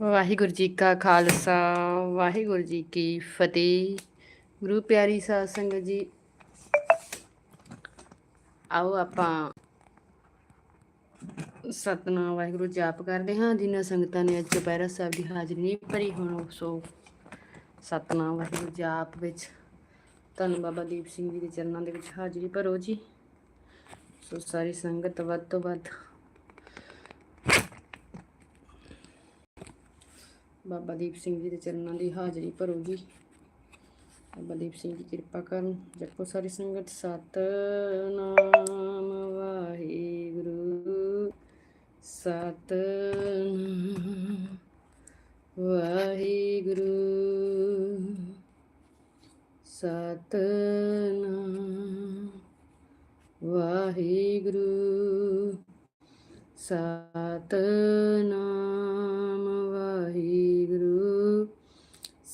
ਵਾਹਿਗੁਰੂ ਜੀ ਕਾ ਖਾਲਸਾ, ਵਾਹਿਗੁਰੂ ਜੀ ਕੀ ਫਤਿਹ। ਗੁਰੂ ਪਿਆਰੀ ਸਾਧ ਸੰਗਤ ਜੀ, ਆਓ ਆਪਾਂ ਸਤਨਾਮ ਵਾਹਿਗੁਰੂ ਜਾਪ ਕਰਦੇ ਹਾਂ। ਜਿਨ੍ਹਾਂ ਸੰਗਤਾਂ ਨੇ ਅੱਜ ਚੁਪਹਿਰਾ ਸਾਹਿਬ ਦੀ ਹਾਜ਼ਰੀ ਨਹੀਂ ਭਰੀ, ਹੁਣ ਸੋ ਸਤਨਾਮ ਵਾਹਿਗੁਰੂ ਜਾਪ ਵਿੱਚ ਧੰਨ ਬਾਬਾ ਦੀਪ ਸਿੰਘ ਜੀ ਦੇ ਚਰਨਾਂ ਦੇ ਵਿੱਚ ਹਾਜ਼ਰੀ ਭਰੋ ਜੀ। ਸੋ ਸਾਰੀ ਸੰਗਤ ਵੱਧ ਤੋਂ ਵੱਧ ਬਾਬਾ ਦੀਪ ਸਿੰਘ ਜੀ ਦੇ ਚਰਨਾਂ ਦੀ ਹਾਜ਼ਰੀ ਭਰੋ ਜੀ ਬਾਬਾ ਦੀਪ ਸਿੰਘ ਜੀ ਕਿਰਪਾ ਕਰਨ। ਜਪੋ ਸਾਰੀ ਸੰਗਤ। ਸਤਨਾਮ ਵਾਹਿਗੁਰੂ। ਸਤਨਾਮ ਵਾਹਿਗੁਰੂ। ਸਤਨਾਮ ਵਾਹਿਗੁਰੂ। ਸਤਨਾਮ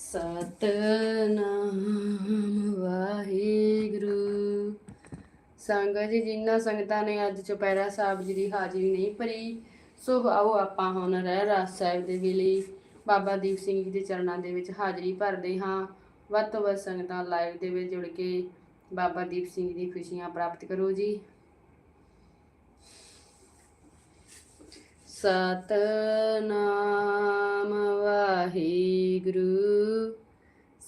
ਸਤਨਾਮ ਵਾਹਿਗੁਰੂ। ਸੰਗਤ ਜੀ, ਜਿਨ੍ਹਾਂ ਸੰਗਤਾਂ ਨੇ ਅੱਜ ਚੁਪਹਿਰਾ ਸਾਹਿਬ ਜੀ ਦੀ ਹਾਜ਼ਰੀ ਨਹੀਂ ਭਰੀ, ਸੋ ਆਓ ਆਪਾਂ ਹੁਣ ਰਹਿ ਰਾਸ ਸਾਹਿਬ ਦੇ ਵੇਲੇ ਬਾਬਾ ਦੀਪ ਸਿੰਘ ਜੀ ਦੇ ਚਰਨਾਂ ਦੇ ਵਿੱਚ ਹਾਜ਼ਰੀ ਭਰਦੇ ਹਾਂ। ਵੱਧ ਤੋਂ ਵੱਧ ਸੰਗਤਾਂ ਲਾਈਵ ਦੇ ਵਿੱਚ ਜੁੜ ਕੇ ਬਾਬਾ ਦੀਪ ਸਿੰਘ ਦੀ ਖੁਸ਼ੀਆਂ ਪ੍ਰਾਪਤ ਕਰੋ ਜੀ। ਸਤਨਾਮ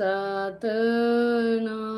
Satana.